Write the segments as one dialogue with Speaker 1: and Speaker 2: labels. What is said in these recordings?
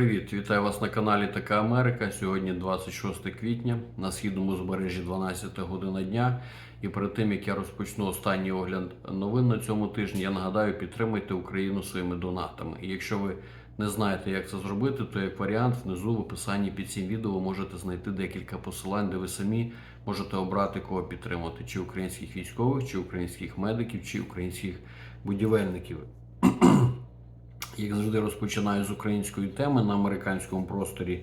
Speaker 1: Привіт, вітаю вас на каналі Така Америка. Сьогодні 26 квітня на східному збережжі 12 година дня. І перед тим як я розпочну останній огляд новин на цьому тижні, я нагадаю, підтримайте Україну своїми донатами. І якщо ви не знаєте, як це зробити, то як варіант внизу в описанні під цим відео ви можете знайти декілька посилань, де ви самі можете обрати кого підтримати: чи українських військових, чи українських медиків, чи українських будівельників. Як завжди, розпочинаю з української теми на американському просторі.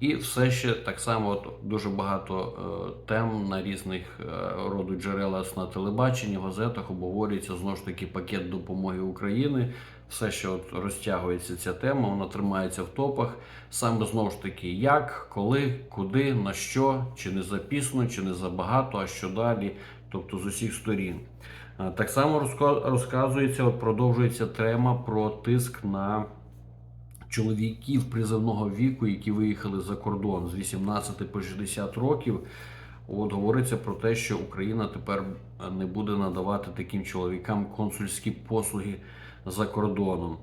Speaker 1: І все ще так само от, дуже багато е, тем на різних е, роду джерелах на телебаченні, газетах обговорюється знову ж таки пакет допомоги України. Все ще от розтягується ця тема, вона тримається в топах. Саме знову ж таки, як, коли, куди, на що, чи не запісно, чи не забагато, а що далі, тобто з усіх сторін. Так само розказується, от продовжується тема про тиск на чоловіків призовного віку, які виїхали за кордон з 18 по 60 років. От говориться про те, що Україна тепер не буде надавати таким чоловікам консульські послуги за кордоном.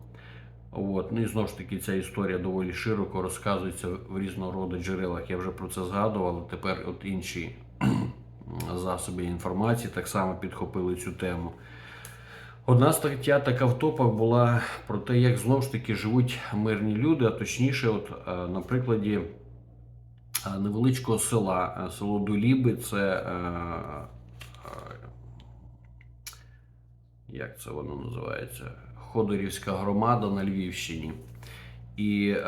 Speaker 1: От. Ну і знову ж таки, ця історія доволі широко розказується в різного роду джерелах. Я вже про це згадував, але тепер от інші засоби інформації так само підхопили цю тему. Одна стаття така в топах була про те, як знову ж таки живуть мирні люди, а точніше, от е, на прикладі е, невеличкого села, е, село Доліби, це як це воно називається? Ходорівська громада на Львівщині. І е,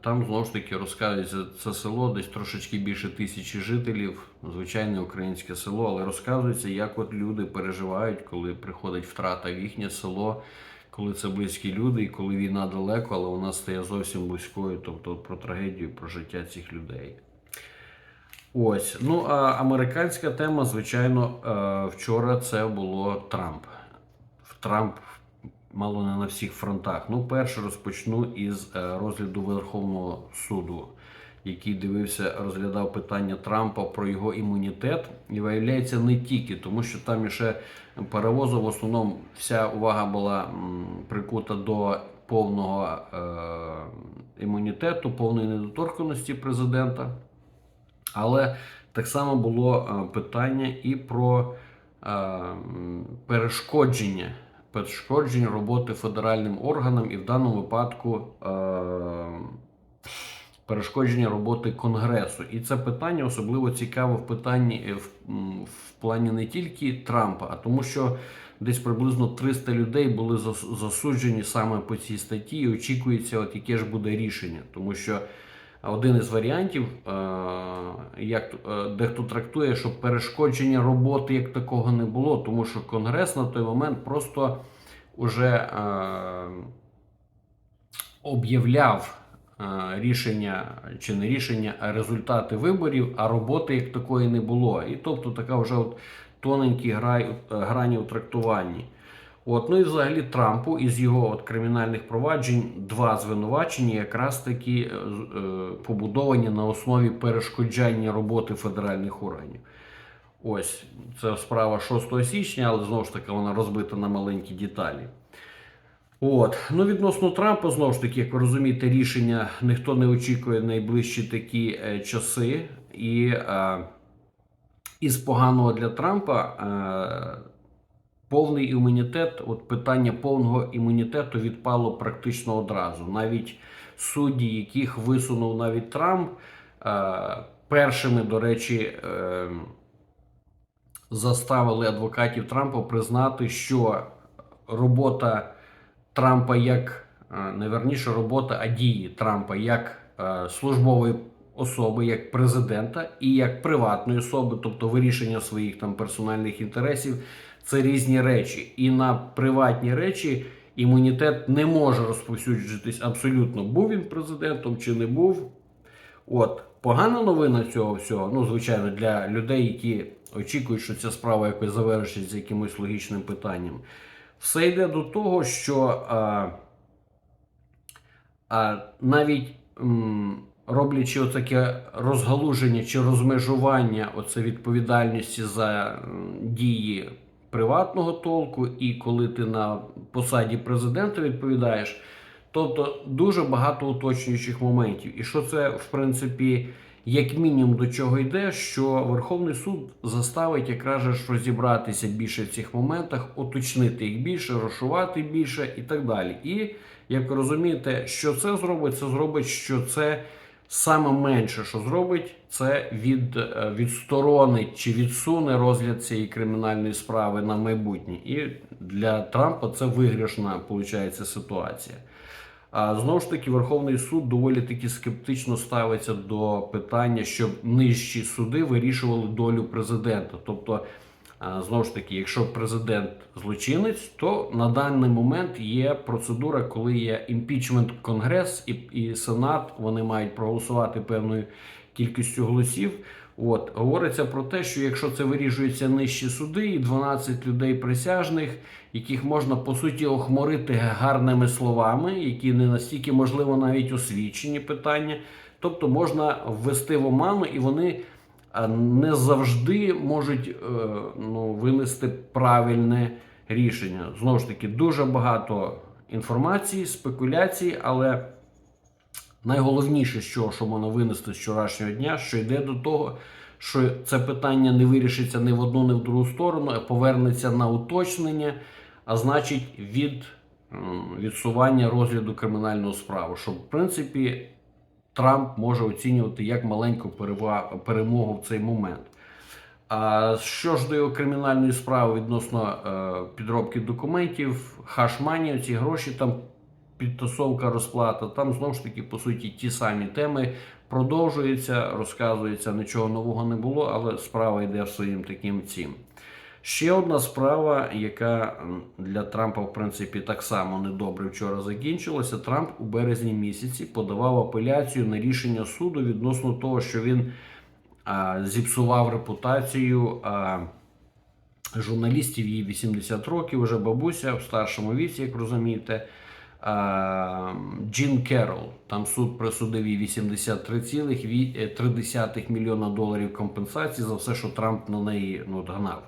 Speaker 1: там знову ж таки розказується це село, десь трошечки більше тисячі жителів, звичайне українське село, але розказується, як от люди переживають, коли приходить втрата в їхнє село, коли це близькі люди, і коли війна далеко, але вона стає зовсім близькою, тобто про трагедію, про життя цих людей. Ось. Ну а американська тема, звичайно, е, вчора це було Трамп. Трамп мало не на всіх фронтах. Ну, перше розпочну із е, розгляду Верховного суду, який дивився, розглядав питання Трампа про його імунітет. І виявляється не тільки, тому що там іще перевозу в основному вся увага була прикута до повного е, імунітету, повної недоторканості президента. Але так само було е, питання і про е, перешкодження, перешкодження роботи федеральним органам, і в даному випадку е, перешкодження роботи Конгресу. І це питання особливо цікаво в питанні е, в, в плані не тільки Трампа, а тому, що десь приблизно 300 людей були засуджені саме по цій статті, і очікується, от яке ж буде рішення, тому що. Один із варіантів, е, як е, дехто трактує, що перешкодження роботи як такого не було, тому що Конгрес на той момент просто уже е, об'являв рішення чи не рішення, а результати виборів, а роботи як такої не було. І тобто така вже от тоненькі грані у трактуванні. От, ну і взагалі Трампу із його от кримінальних проваджень два звинувачення якраз таки е, е, побудовані на основі перешкоджання роботи федеральних органів. Ось це справа 6 січня, але знову ж таки вона розбита на маленькі деталі. От, ну відносно Трампа, знову ж таки, як ви розумієте, рішення ніхто не очікує найближчі такі е, часи. І е, із поганого для Трампа е, повний імунітет, от питання повного імунітету відпало практично одразу. Навіть судді, яких висунув навіть Трамп, е, першими, до речі, е, заставили адвокатів Трампа признати, що робота Трампа як е, не верніше робота, а дії Трампа як службової особи, як президента і як приватної особи, тобто вирішення своїх там персональних інтересів, це різні речі. І на приватні речі імунітет не може розповсюджуватись абсолютно. Був він президентом чи не був. От погана новина цього всього, ну звичайно, для людей, які очікують, що ця справа якось завершиться якимось логічним питанням. Все йде до того, що а, а, навіть м, роблячи отаке розгалуження чи розмежування оце відповідальності за м, дії приватного толку, і коли ти на посаді президента відповідаєш, Тобто дуже багато уточнюючих моментів. І що це, в принципі, як мінімум до чого йде, що Верховний суд заставить якраз ж розібратися більше в цих моментах, уточнити їх більше, розшувати більше і так далі. І як ви розумієте, що це зробить, це зробить, що це саме менше, що зробить, це від, е, відсторонить чи відсуне розгляд цієї кримінальної справи на майбутнє. І для Трампа це виграшна виходить, ситуація. А знову ж таки, Верховний суд доволі таки скептично ставиться до питання, щоб нижчі суди вирішували долю президента. Тобто, знову ж таки, якщо президент злочинець, то на даний момент є процедура, коли є імпічмент Конгрес і, і Сенат, вони мають проголосувати певною кількістю голосів. От говориться про те, що якщо це вирішується нижчі суди, і 12 людей присяжних, яких можна по суті охмурити гарними словами, які не настільки можливо навіть освічені питання, тобто можна ввести в оману, і вони не завжди можуть е, ну, винести правильне рішення. Знову ж таки, дуже багато інформації, спекуляцій, але найголовніше, що, що можна винести з вчорашнього дня, що йде до того, що це питання не вирішиться ні в одну, ні в другу сторону, а повернеться на уточнення, а значить, від відсування розгляду кримінальної справи. Що, в принципі, Трамп може оцінювати як маленьку перемогу в цей момент. А що ж до його кримінальної справи відносно е, підробки документів, хашмані, ці гроші там підтасовка розплата, там знову ж таки по суті ті самі теми продовжуються, розказується, нічого нового не було, але справа йде своїм таким цим. Ще одна справа, яка для Трампа, в принципі, так само недобре вчора закінчилася. Трамп у березні місяці подавав апеляцію на рішення суду відносно того, що він а, зіпсував репутацію а, журналістів, їй 80 років, вже бабуся в старшому віці, як розумієте. А, Джін Керол, там суд присудив їй 83,3 мільйона доларів компенсації за все, що Трамп на неї ну, гнав.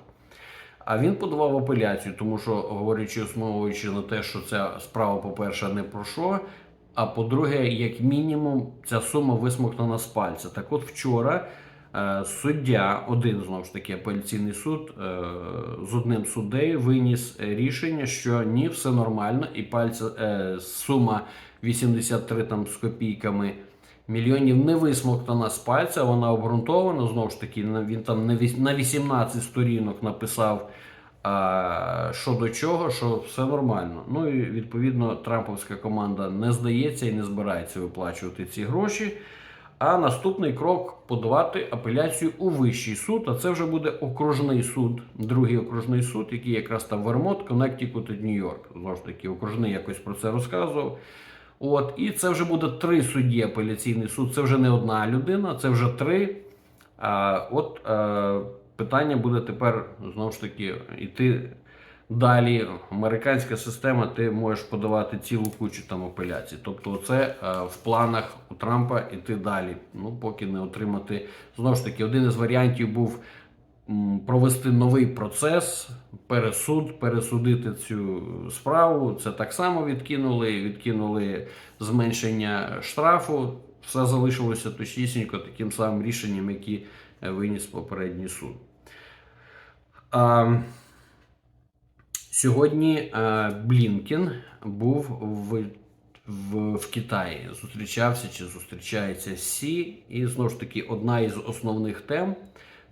Speaker 1: А він подавав апеляцію, тому що, говорячи, основуючи на те, що ця справа, по-перше, не про. А по-друге, як мінімум, ця сума висмоктана з пальця. Так от вчора е, суддя, один знову ж таки апеляційний суд, е, з одним суддею виніс рішення, що ні, все нормально, і пальця, е, сума 83 там з копійками мільйонів не висмоктана з пальця, вона обґрунтована. Знову ж таки, він там на віс- на 18 сторінок написав. Що до чого, що все нормально. Ну і відповідно Трамповська команда не здається і не збирається виплачувати ці гроші. А наступний крок подавати апеляцію у вищий суд. А це вже буде окружний суд, другий окружний суд, який якраз там Вермонт, Коннектикут і Нью-Йорк. Знову ж таки, окружний якось про це розказував. От, і це вже буде три судді апеляційний суд. Це вже не одна людина, це вже три. А, от е, питання буде тепер знову ж таки йти далі. Американська система, ти можеш подавати цілу кучу там апеляцій. Тобто, це е, в планах у Трампа йти далі. Ну, поки не отримати. Знову ж таки, один із варіантів був провести новий процес, пересуд, пересудити цю справу. Це так само відкинули, відкинули зменшення штрафу. Все залишилося точнісінько таким самим рішенням, які е, виніс попередній суд. А, сьогодні е, Блінкен був в, в, в Китаї. Зустрічався чи зустрічається Сі. І знову ж таки, одна із основних тем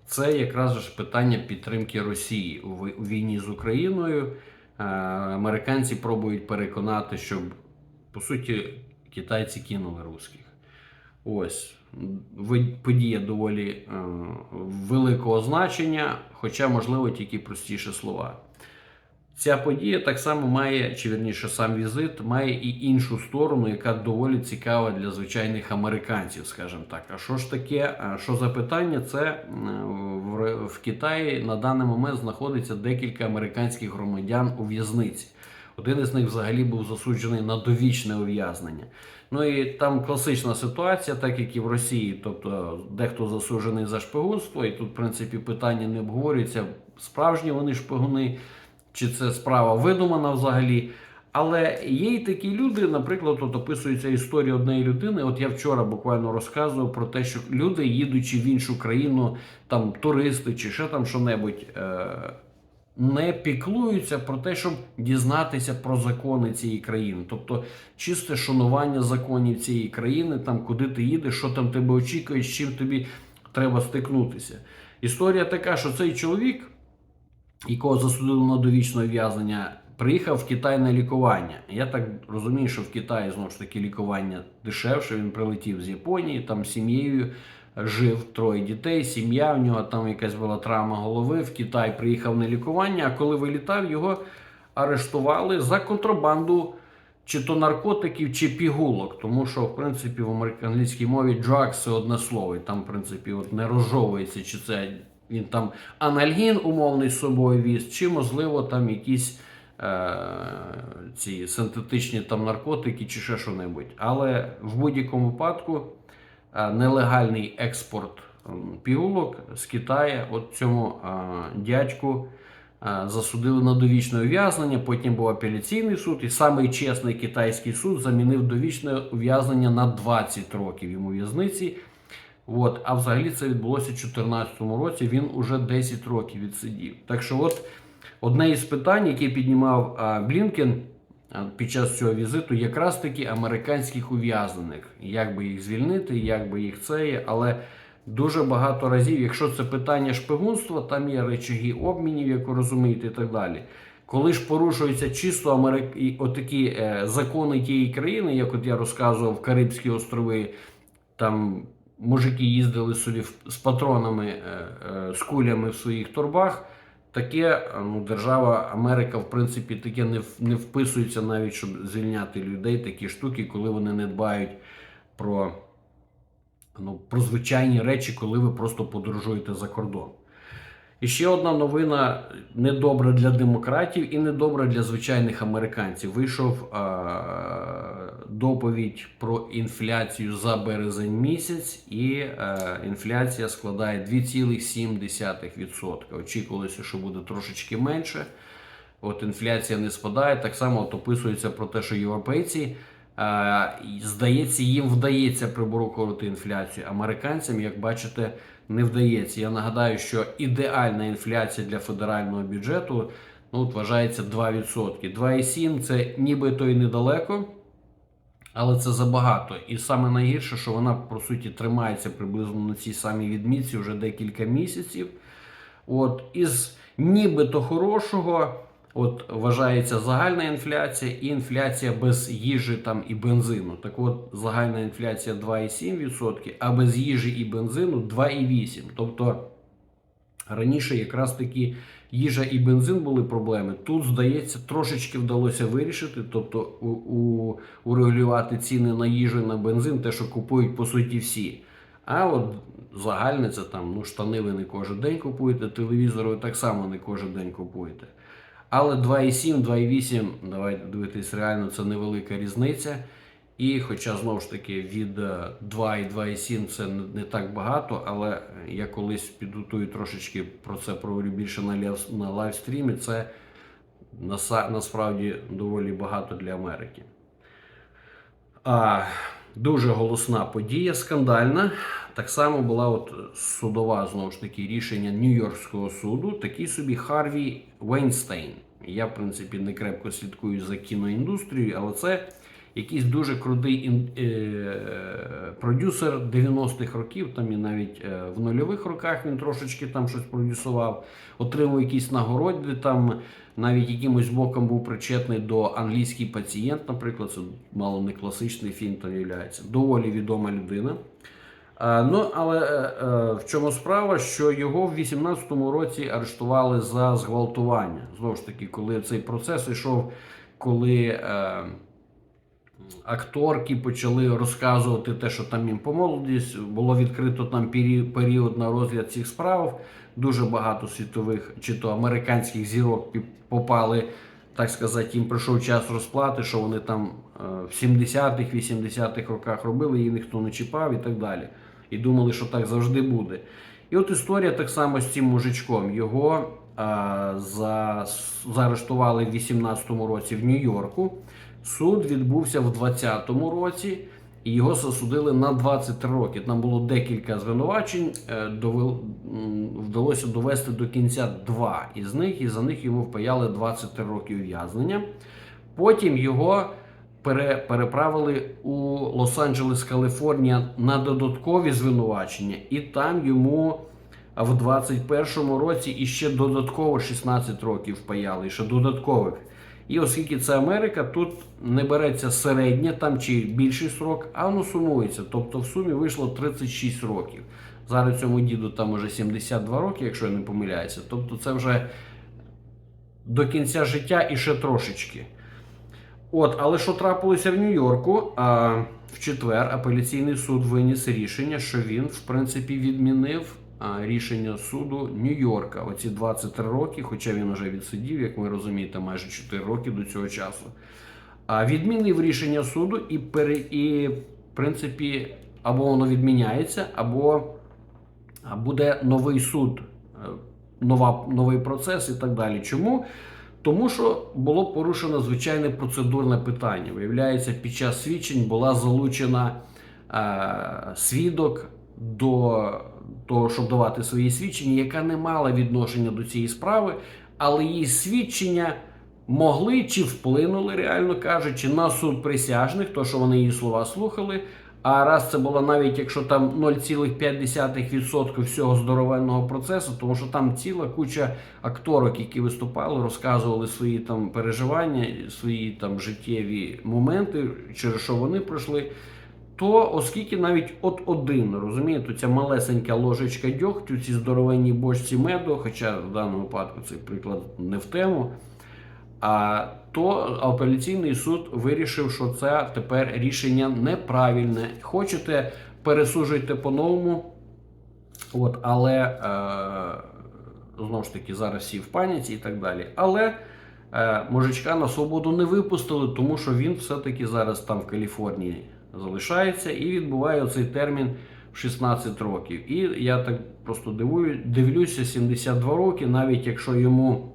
Speaker 1: це якраз ж питання підтримки Росії у, війні з Україною. Е, Американці пробують переконати, щоб по суті китайці кинули русських. Ось подія доволі е, великого значення, хоча, можливо, тільки простіші слова. Ця подія так само має, чи вірніше, сам візит має і іншу сторону, яка доволі цікава для звичайних американців, скажімо так. А що ж таке? Що за питання? Це в Китаї на даний момент знаходиться декілька американських громадян у в'язниці. Один із них взагалі був засуджений на довічне ув'язнення. Ну і там класична ситуація, так як і в Росії. Тобто дехто засуджений за шпигунство, і тут, в принципі, питання не обговорюється, справжні вони шпигуни, чи це справа видумана взагалі. Але є й такі люди, наприклад, от описується історія однієї людини. От я вчора буквально розказував про те, що люди, їдучи в іншу країну, там туристи чи ще там що-небудь, е, не піклуються про те, щоб дізнатися про закони цієї країни. Тобто чисте шанування законів цієї країни, там куди ти їдеш, що там тебе очікує, з чим тобі треба стикнутися. Історія така, що цей чоловік, якого засудили на довічне ув'язнення, приїхав в Китай на лікування. Я так розумію, що в Китаї знову ж таки лікування дешевше. Він прилетів з Японії, там з сім'єю жив троє дітей, сім'я в нього там якась була травма голови. В Китай приїхав на лікування. А коли вилітав, його арештували за контрабанду. Чи то наркотиків, чи пігулок, тому що в принципі в американській мові drugs – це одне слово, і там, в принципі, от не розжовується, чи це він там анальгін умовний з собою віз, чи можливо там якісь е, ці синтетичні там наркотики, чи ще що-небудь. Але в будь-якому випадку е, нелегальний експорт пігулок з Китаю, от цьому е, дядьку. Е, Засудили на довічне ув'язнення, потім був апеляційний суд, і самий чесний китайський суд замінив довічне ув'язнення на 20 років йому в'язниці. От, а взагалі це відбулося у 2014 році. Він уже 10 років відсидів. Так що, от одне із питань, яке піднімав а, Блінкен під час цього візиту, якраз таки американських ув'язнених. Як би їх звільнити, як би їх це але. Дуже багато разів, якщо це питання шпигунства, там є речаги обмінів, як ви розумієте, і так далі. Коли ж порушуються чисто америк... отакі е, закони тієї країни, як от я розказував, Карибські острови, там мужики їздили собі з патронами, е, е, з кулями в своїх торбах. Таке е, ну, держава Америка, в принципі, таке не, не вписується навіть, щоб звільняти людей, такі штуки, коли вони не дбають про ну, про звичайні речі, коли ви просто подорожуєте за кордон. І ще одна новина недобра для демократів і недобра для звичайних американців. Вийшов а, доповідь про інфляцію за березень місяць, і а, інфляція складає 2,7%. Очікувалося, що буде трошечки менше. От інфляція не спадає. Так само от описується про те, що європейці. Е, Здається, їм вдається приборокувати інфляцію. Американцям, як бачите, не вдається. Я нагадаю, що ідеальна інфляція для федерального бюджету ну, вважається 2%. 2,7% це нібито і недалеко, але це забагато. І саме найгірше, що вона по суті тримається приблизно на цій самій відмітці вже декілька місяців. От із нібито хорошого. От вважається загальна інфляція і інфляція без їжі там і бензину. Так от загальна інфляція 2,7%, а без їжі і бензину 2,8%. Тобто раніше якраз таки їжа і бензин були проблеми. Тут, здається, трошечки вдалося вирішити, тобто у, у, урегулювати ціни на їжу і на бензин, те, що купують по суті всі. А от загальне це там ну, штани ви не кожен день купуєте, телевізор ви так само не кожен день купуєте. Але 2,7, 2,8, давайте дивитись реально, це невелика різниця. І хоча знову ж таки від е, 2 і 2,7 це не так багато, але я колись підготую трошечки про це проговорю більше на, на лайвстрімі. Це насправді доволі багато для Америки. А, дуже голосна подія, скандальна. Так само була от судова знову ж таки рішення Нью-Йоркського суду. Такий собі Харві Вейнстейн. Я, в принципі, не крепко слідкую за кіноіндустрією, але це якийсь дуже крутий е, продюсер 90-х років, там і навіть е, в нульових роках він трошечки там щось продюсував, отримав якісь нагороди, там навіть якимось боком був причетний до англійський пацієнт, наприклад, це мало не класичний фільм, там являється. Доволі відома людина. Е, Ну, але в чому справа, що його в 18-му році арештували за зґвалтування. Знову ж таки, коли цей процес йшов, коли акторки почали розказувати те, що там їм по молодість, було відкрито там період на розгляд цих справ. Дуже багато світових чи то американських зірок попали, так сказати, їм прийшов час розплати, що вони там е, в 70-х, 80-х роках робили, їх ніхто не чіпав і так далі. І думали, що так завжди буде. І от історія так само з цим мужичком. Його за, заарештували в 18-му році в Нью-Йорку. Суд відбувся в 20-му році, і його засудили на 23 роки. Там було декілька звинувачень. е, вдалося довести до кінця два із них, і за них йому впаяли 23 роки ув'язнення. Потім його пере, переправили у Лос-Анджелес, Каліфорнія на додаткові звинувачення, і там йому в 21-му році іще додатково 16 років впаяли, ще додаткових. І оскільки це Америка, тут не береться середнє там чи більший срок, а воно сумується. Тобто в сумі вийшло 36 років. Зараз цьому діду там уже 72 роки, якщо я не помиляюся. Тобто це вже до кінця життя і ще трошечки. От, але що трапилося в Нью-Йорку? В четвер апеляційний суд виніс рішення, що він, в принципі, відмінив рішення суду Нью-Йорка. Оці 23 роки, хоча він вже відсидів, як ви розумієте, майже 4 роки до цього часу. А відмінив рішення суду і, пере, і в принципі, або воно відміняється, або буде новий суд, е, нова, новий процес і так далі. Чому? Тому що було порушено звичайне процедурне питання. Виявляється, під час свідчень була залучена е, свідок до того, щоб давати свої свідчення, яка не мала відношення до цієї справи, але її свідчення могли чи вплинули, реально кажучи, на суд присяжних, то що вони її слова слухали. А раз це було навіть якщо там 0,5% всього здоровенного процесу, тому що там ціла куча акторок, які виступали, розказували свої там переживання, свої там життєві моменти, через що вони пройшли. То оскільки навіть от один, розумієте, ця малесенька ложечка дьогтю, ці здоровенні бочці меду, хоча в даному випадку цей приклад не в тему. А то апеляційний суд вирішив, що це тепер рішення неправильне. Хочете, пересуджуйте по-новому. От, але е, знову ж таки зараз всі в паніці і так далі. Але е, мужичка на свободу не випустили, тому що він все-таки зараз там в Каліфорнії залишається і відбуває цей термін в 16 років. І я так просто дивую, дивлюся, 72 роки, навіть якщо йому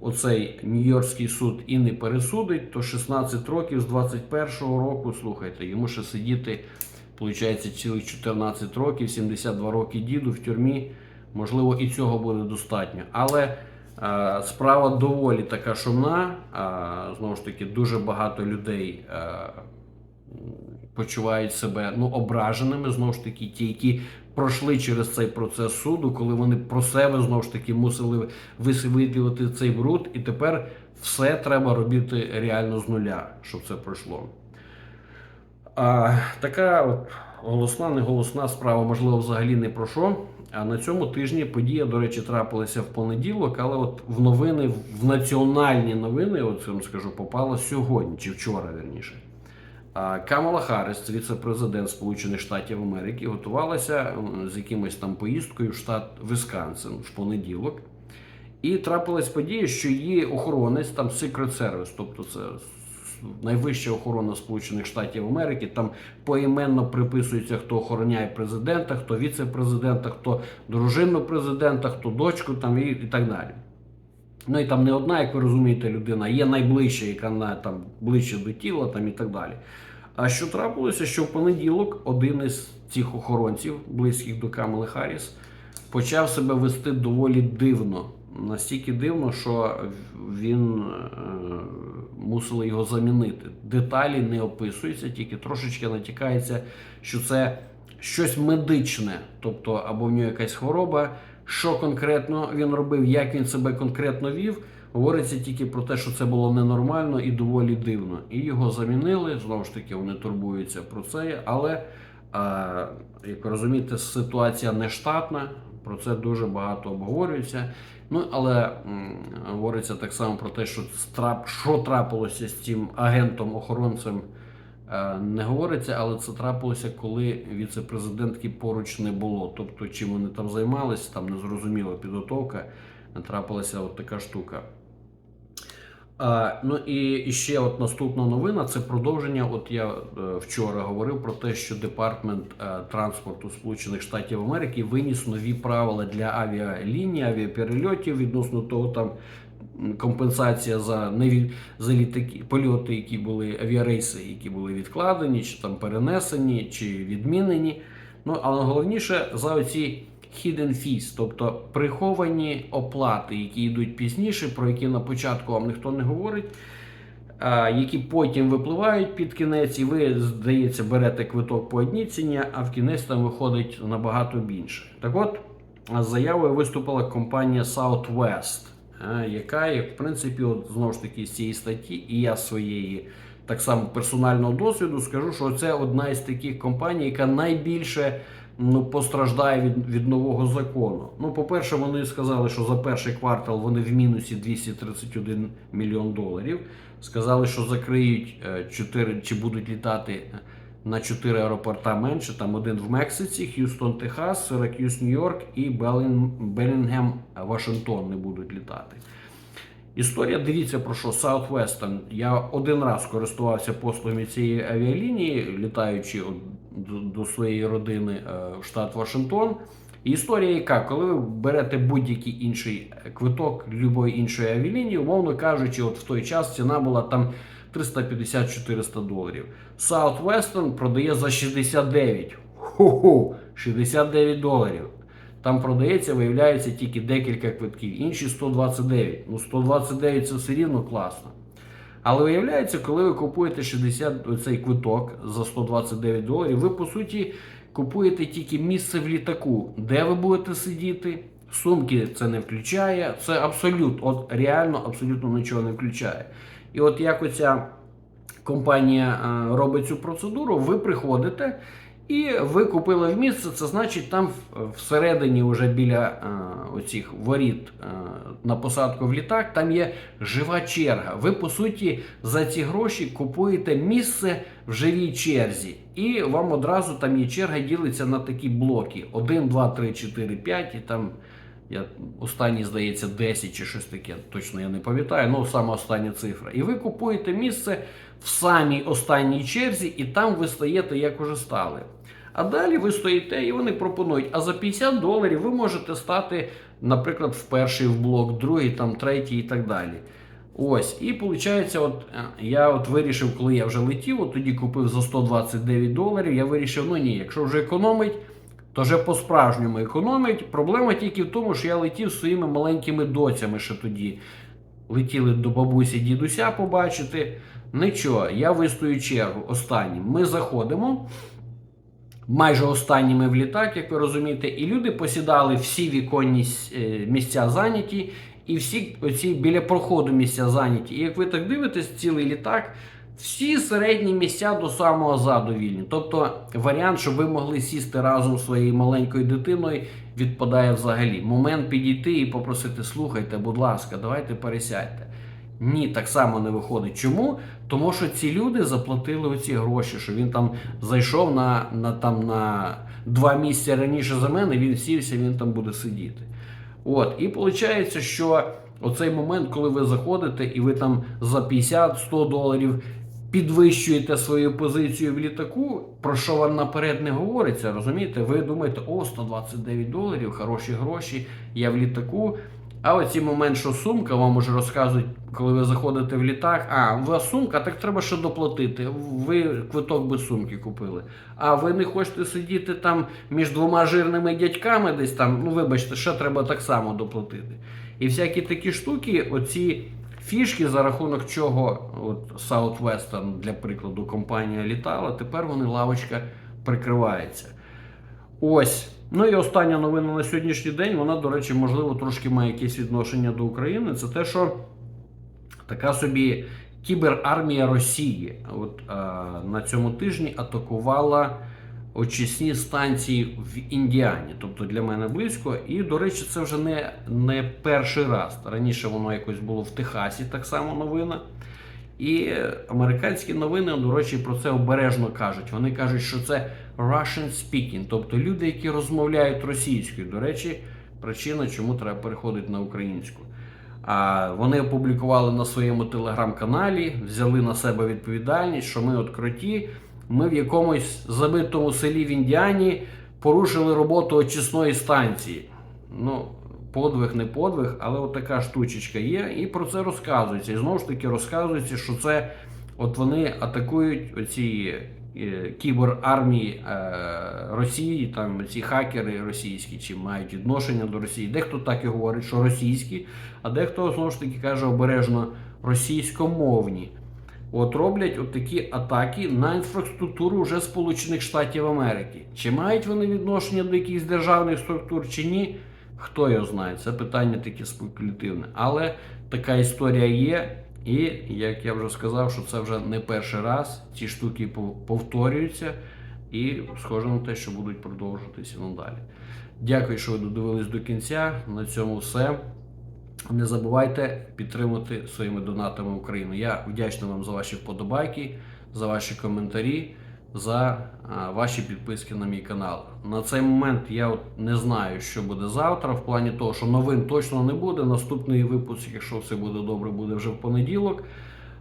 Speaker 1: оцей Нью-Йоркський суд і не пересудить, то 16 років з 21-го року, слухайте, йому ще сидіти, виходить, цілих 14 років, 72 роки діду в тюрмі. Можливо, і цього буде достатньо. Але е, справа доволі така шумна. Е, знову ж таки, дуже багато людей. Е, Почувають себе ну ображеними знову ж таки, ті, які пройшли через цей процес суду, коли вони про себе знову ж таки мусили висвітлювати цей бруд, і тепер все треба робити реально з нуля, щоб це пройшло. А, така от голосна, неголосна справа, можливо, взагалі не про що. А на цьому тижні подія, до речі, трапилася в понеділок, але от в новини, в національні новини, от вам скажу, попала сьогодні чи вчора, верніше. Камала Харріс, віце-президент Сполучених Штатів Америки, готувалася з якимось там поїздкою в штат Висконсин в понеділок. І трапилась подія, що її охоронець, там Secret Service, тобто це найвища охорона Сполучених Штатів Америки, там поіменно приписується, хто охороняє президента, хто віце-президента, хто дружину президента, хто дочку там і, і так далі. Ну і там не одна, як ви розумієте, людина, є найближча, яка там, ближче до тіла там, і так далі. А що трапилося, що в понеділок один із цих охоронців, близьких до Камали Харріс, почав себе вести доволі дивно. Настільки дивно, що він е, мусили його замінити. Деталі не описуються, тільки трошечки натякається, що це щось медичне, тобто або в нього якась хвороба. Що конкретно він робив, як він себе конкретно вів, говориться тільки про те, що це було ненормально і доволі дивно. І його замінили. Знову ж таки, вони турбуються про це. Але, як ви розумієте, ситуація нештатна, про це дуже багато обговорюється. Ну, але м, говориться так само про те, що, що трапилося з цим агентом-охоронцем. Е, Не говориться, але це трапилося, коли віце-президентки поруч не було. Тобто, чим вони там займалися, там незрозуміла підготовка, трапилася от така штука. А, ну і, ще от наступна новина це продовження. От я е, вчора говорив про те, що департмент е, транспорту Сполучених Штатів Америки виніс нові правила для авіаліній, авіаперельотів відносно того там. Компенсація за неві... за літаки, польоти, які були авіарейси, які були відкладені, чи там перенесені, чи відмінені. Ну але головніше за оці hidden fees, тобто приховані оплати, які йдуть пізніше, про які на початку вам ніхто не говорить, які потім випливають під кінець, і ви, здається, берете квиток по одній ціні, а в кінець там виходить набагато більше. Так от, з заявою виступила компанія Southwest, яка, як в принципі, от, знову ж таки, з цієї статті, і я своєї так само персонального досвіду скажу, що це одна із таких компаній, яка найбільше ну, постраждає від, від нового закону. Ну, по-перше, вони сказали, що за перший квартал вони в мінусі 231 мільйон доларів. Сказали, що закриють 4 чи будуть літати на 4 аеропорта менше. Там один в Мексиці, Х'юстон, Техас, Сирак'юз, Нью-Йорк і Белін, Белінгем, Вашингтон не будуть літати. Історія, дивіться про що Southwestern. Я один раз користувався послугами цієї авіалінії, літаючи до, до своєї родини е, в штат Вашингтон. І історія яка, коли ви берете будь-який інший квиток любої іншої авіалінії, умовно кажучи, от в той час ціна була там 350-400 доларів. Southwestern продає за 69. Ху-ху, 69 доларів. Там продається, виявляється тільки декілька квитків, інші 129. Ну, 129 це все рівно класно. Але виявляється, коли ви купуєте 60 цей квиток за 129 доларів, ви по суті купуєте тільки місце в літаку, де ви будете сидіти. Сумки це не включає. Це абсолютно, от реально абсолютно нічого не включає. І от як оця компанія е, робить цю процедуру, ви приходите. І ви купили в місце, це значить, там всередині, вже біля е, оцих воріт е, на посадку в літак, там є жива черга. Ви, по суті, за ці гроші купуєте місце в живій черзі. І вам одразу там є черга, ділиться на такі блоки: 1, 2, 3, 4, 5, і там. Я останній, здається, 10 чи щось таке, точно я не пам'ятаю, ну саме остання цифра. І ви купуєте місце в самій останній черзі, і там ви стаєте, як уже стали. А далі ви стоїте і вони пропонують. А за 50 доларів ви можете стати, наприклад, в перший в блок, другий, там, третій і так далі. Ось, і виходить, от е, я от вирішив, коли я вже летів, от тоді купив за 129 доларів. Я вирішив, ну ні, якщо вже економить, то вже по-справжньому економить. Проблема тільки в тому, що я летів своїми маленькими доцями ще тоді. Летіли до бабусі дідуся побачити. Нічого, я вистою чергу останнім. Ми заходимо. Майже останніми в літак, як ви розумієте, і люди посідали всі віконні е, місця зайняті, і всі оці біля проходу місця зайняті. І як ви так дивитесь, цілий літак, всі середні місця до самого заду вільні. Тобто варіант, щоб ви могли сісти разом з своєю маленькою дитиною, відпадає взагалі. Момент підійти і попросити, слухайте, будь ласка, давайте пересядьте. Ні, так само не виходить. Чому? Тому що ці люди заплатили оці гроші, що він там зайшов на, на, там, на два місця раніше за мене, він сівся, він там буде сидіти. От, і виходить, що оцей момент, коли ви заходите і ви там за 50-100 доларів підвищуєте свою позицію в літаку, про що вам наперед не говориться, розумієте? Ви думаєте, о, 129 доларів, хороші гроші, я в літаку. А оці момент, що сумка, вам уже розказують, коли ви заходите в літак. А, у вас сумка, так треба ще доплатити. Ви квиток без сумки купили. А ви не хочете сидіти там між двома жирними дядьками, десь там, ну вибачте, ще треба так само доплатити. І всякі такі штуки, оці фішки, за рахунок чого от Southwestern, для прикладу, компанія літала, тепер вони лавочка прикривається. Ось. Ну і остання новина на сьогоднішній день, вона, до речі, можливо, трошки має якесь відношення до України. Це те, що така собі кіберармія Росії от, е, на цьому тижні атакувала очисні станції в Індіані. Тобто для мене близько. І, до речі, це вже не, не перший раз. Раніше воно якось було в Техасі, так само новина. І американські новини, до речі, про це обережно кажуть. Вони кажуть, що це Russian speaking, тобто люди, які розмовляють російською. До речі, причина, чому треба переходити на українську. А вони опублікували на своєму телеграм-каналі, взяли на себе відповідальність, що ми от круті. Ми в якомусь забитому селі в Індіані порушили роботу очисної станції. Ну, подвиг, не подвиг, але от така штучечка є, і про це розказується. І знову ж таки розказується, що це от вони атакують оці е, кіберармії е, Росії, там ці хакери російські, чи мають відношення до Росії. Дехто так і говорить, що російські, а дехто знову ж таки каже обережно російськомовні. От роблять от такі атаки на інфраструктуру вже Сполучених Штатів Америки. Чи мають вони відношення до якихось державних структур, чи ні? Хто його знає? Це питання таке спекулятивне. Але така історія є. І як я вже сказав, що це вже не перший раз. Ці штуки повторюються, і схоже на те, що будуть продовжуватися надалі. Дякую, що ви додивились до кінця. На цьому все. Не забувайте підтримати своїми донатами Україну. Я вдячний вам за ваші вподобайки, за ваші коментарі, за ваші підписки на мій канал. На цей момент я от не знаю, що буде завтра, в плані того, що новин точно не буде. Наступний випуск, якщо все буде добре, буде вже в понеділок.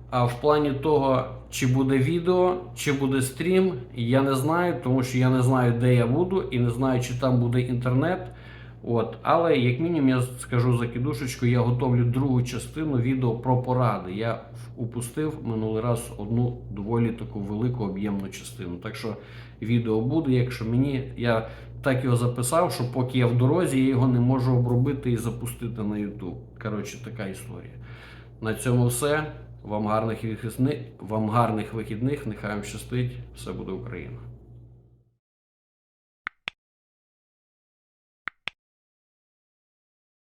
Speaker 1: А в плані того, чи буде відео, чи буде стрім, я не знаю, тому що я не знаю, де я буду, і не знаю, чи там буде інтернет. От, але як мінімум я скажу за кідушечку, я готовлю другу частину відео про поради. Я упустив минулий раз одну доволі таку велику об'ємну частину. Так що відео буде. Якщо мені я так його записав, що поки я в дорозі, я його не можу обробити і запустити на YouTube. Коротше, така історія. На цьому все. Вам гарних вихисни- вам гарних вихідних. Нехай вам щастить. Все буде Україна.